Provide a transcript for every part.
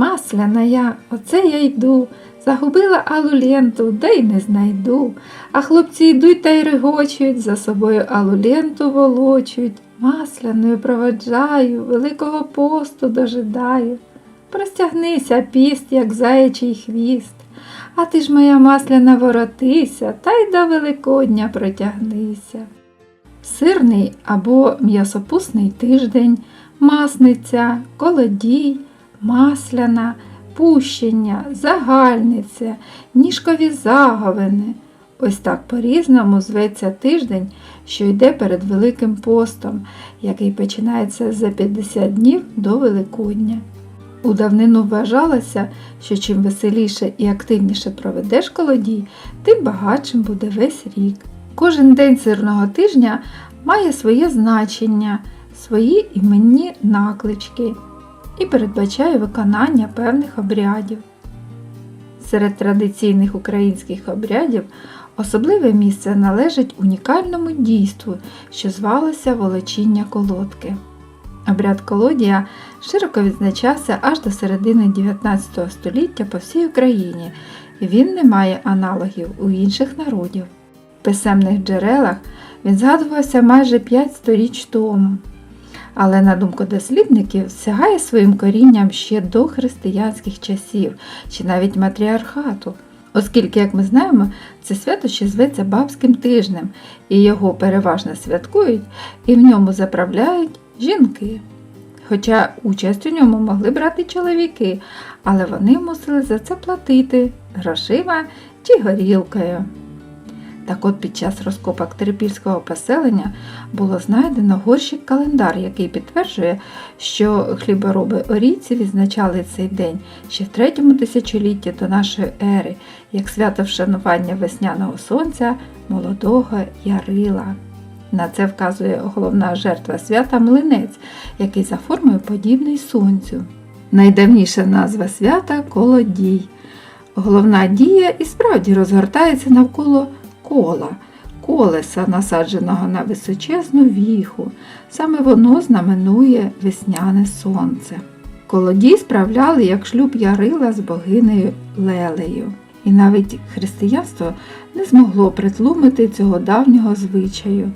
Масляна я, оце я йду. Загубила алу ленту, да й не знайду. А хлопці йдуть та й регочуть, за собою алу ленту волочуть. Масляною проведжаю, великого посту дожидаю. Простягнися, піст, як заячий хвіст. А ти ж моя масляна воротися, та й до Великодня протягнися. Сирний або м'ясопусний тиждень, масниця, колодій, масляна, пущення, загальниця, ніжкові заговини. Ось так по-різному зветься тиждень, що йде перед Великим постом, який починається за 50 днів до Великодня. У давнину вважалося, що чим веселіше і активніше проведеш колодій, тим багатшим буде весь рік. Кожен день сирного тижня має своє значення, свої іменні наклички і передбачає виконання певних обрядів. Серед традиційних українських обрядів особливе місце належить унікальному дійству, що звалося волочіння колодки. Обряд колодія широко відзначався аж до середини 19 століття по всій Україні, і він не має аналогів у інших народів. В писемних джерелах він згадувався майже 5 сторіч тому, але, на думку дослідників, сягає своїм корінням ще до християнських часів чи навіть матріархату, оскільки, як ми знаємо, це свято ще зветься Бабським тижнем, і його переважно святкують і в ньому заправляють жінки. Хоча участь у ньому могли брати чоловіки, але вони мусили за це платити грошима чи горілкою. Так от під час розкопок трипільського поселення було знайдено горщик календар, який підтверджує, що хлібороби орійці відзначали цей день ще в третьому тисячолітті до нашої ери, як свято вшанування весняного сонця молодого Ярила. На це вказує головна жертва свята млинець, який за формою подібний сонцю. Найдавніша назва свята колодій. Головна дія і справді розгортається навколо кола, колеса, насадженого на височезну віху. Саме воно знаменує весняне сонце. Колодій справляли як шлюб Ярила з богинею Лелею. І навіть християнство не змогло притлумити цього давнього звичаю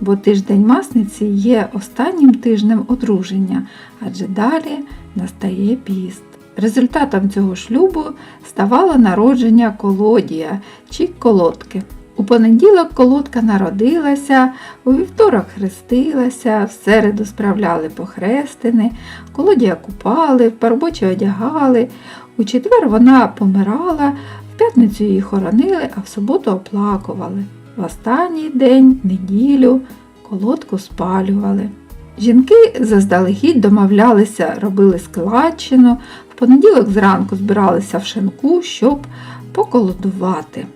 бо тиждень масниці є останнім тижнем одруження, адже далі настає піст. Результатом цього шлюбу ставало народження колодія чи колодки. У понеділок колодка народилася, у вівторок хрестилася, в середу справляли похрестини, колодія купали, в парбочі одягали, у четвер вона помирала, в п'ятницю її хоронили, а в суботу оплакували. В останній день, неділю, колодку спалювали. Жінки заздалегідь домовлялися, робили складчину, в понеділок зранку збиралися в шинку, щоб поколодувати.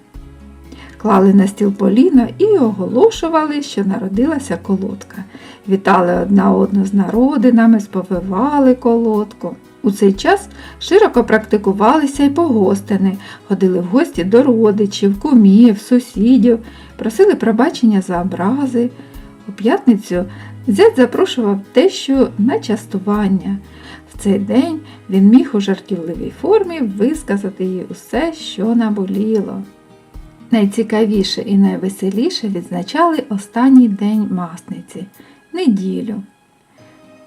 Клали на стіл поліно і оголошували, що народилася колодка. Вітали одна одну з народинами, сповивали колодку. У цей час широко практикувалися й погостини, ходили в гості до родичів, кумів, сусідів, просили пробачення за образи. У п'ятницю зять запрошував тещу на частування. В цей день він міг у жартівливій формі висказати їй усе, що наболіло. Найцікавіше і найвеселіше відзначали останній день масниці неділю.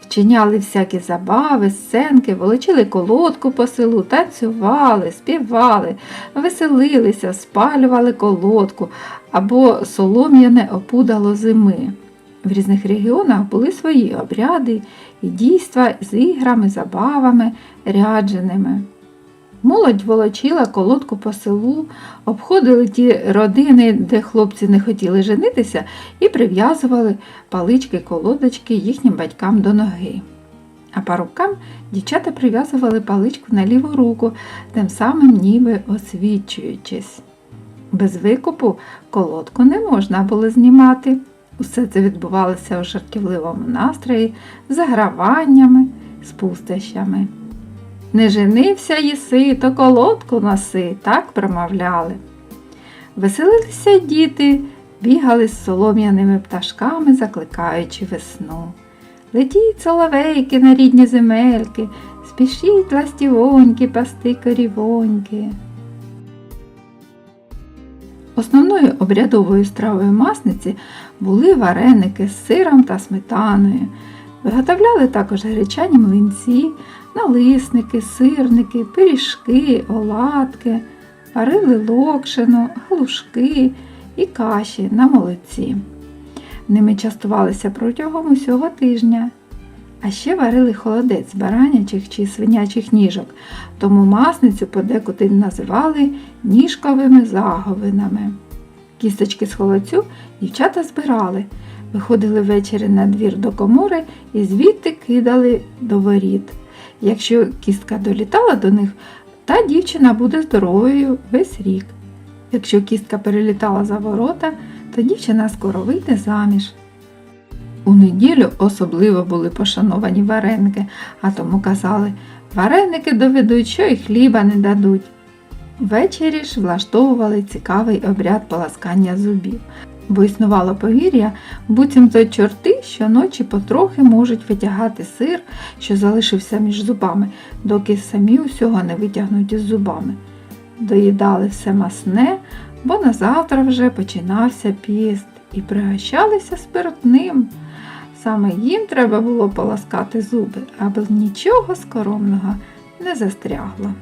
Вчиняли всякі забави, сценки, волочили колодку по селу, танцювали, співали, веселилися, спалювали колодку або солом'яне опудало зими. В різних регіонах були свої обряди і дійства з іграми, забавами, рядженими. Молодь волочила колодку по селу, обходили ті родини, де хлопці не хотіли женитися, і прив'язували палички-колодочки їхнім батькам до ноги. А парубкам дівчата прив'язували паличку на ліву руку, тим самим ніби освічуючись. Без викупу колодку не можна було знімати. Усе це відбувалося у жартівливому настрої, заграваннями, з пустощами. Не женився їси, то колодку носи, так промовляли. Веселилися діти, бігали з солом'яними пташками, закликаючи весну. Летіть соловейки на рідні земельки, спішіть ластівоньки пасти корівоньки. Основною обрядовою стравою масниці були вареники з сиром та сметаною. Виготовляли також гречані млинці, налисники, сирники, пиріжки, оладки, варили локшину, галушки і каші на молоці. Ними частувалися протягом усього тижня. А ще варили холодець баранячих чи свинячих ніжок, тому масницю подекуди називали ніжковими заговинами. Кісточки з холодцю дівчата збирали, виходили ввечері на двір до комори і звідти кидали до воріт. Якщо кістка долітала до них, та дівчина буде здоровою весь рік. Якщо кістка перелітала за ворота, то дівчина скоро вийде заміж. У неділю особливо були пошановані вареники, а тому казали, вареники доведуть, що й хліба не дадуть. Ввечері ж влаштовували цікавий обряд поласкання зубів, бо існувало повір'я, буцімто чорти щоночі потрохи можуть витягати сир, що залишився між зубами, доки самі усього не витягнуть із зубами. Доїдали все масне, бо на завтра вже починався піст і пригощалися спиртним. Саме їм треба було поласкати зуби, аби нічого скоромного не застрягло.